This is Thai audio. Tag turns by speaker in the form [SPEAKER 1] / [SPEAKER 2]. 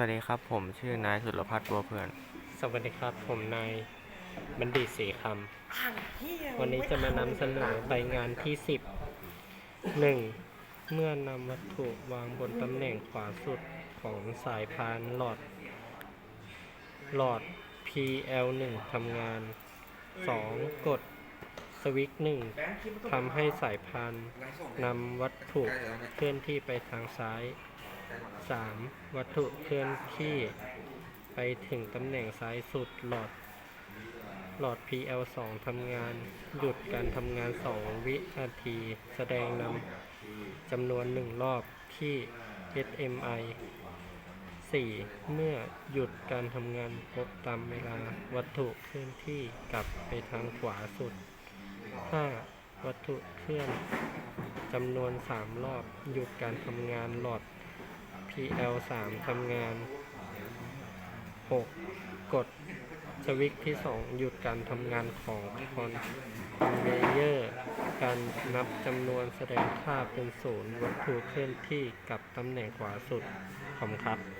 [SPEAKER 1] วัสดีครับ ผมชื่อนายสุรพัฒน์บัวเพื่อน
[SPEAKER 2] สวัสดีครับ ผมนายบัณฑิตศรีคำวันนี้จะมานำเสนอใบงานที่ 10 1. เมื่อนำวัตถุวางบนตำแหน่งขวาสุดของสายพานหลอด หลอด PL1 ทำงาน 2. กดสวิตช์1ทำให้สายพานนำวัตถุเคลื่อนที่ไปทางซ้าย 3. วัตถุเคลื่อนที่ ไปถึงตำแหน่งซ้ายสุดหลอด หลอด PL2 ทำงาน หยุดการทำงาน 2 วินาที แสดงนำจำนวน 1 รอบที่ HMI 4. เมื่อหยุดการทำงานครบตามเวลาวัตถุเคลื่อนที่กลับไปทางขวาสุด 5. วัตถุเคลื่อนจำนวน 3 รอบ หยุดการทำงานหลอด PL3 ทำงาน 6. กดสวิตช์ที่ 2 หยุดการทำงานของคอนเวเยอร์การนับจำนวนแสดงค่าเป็นศูนย์วัตถุเคลื่อนที่กับตำแหน่งขวาสุดขอบคุณครับ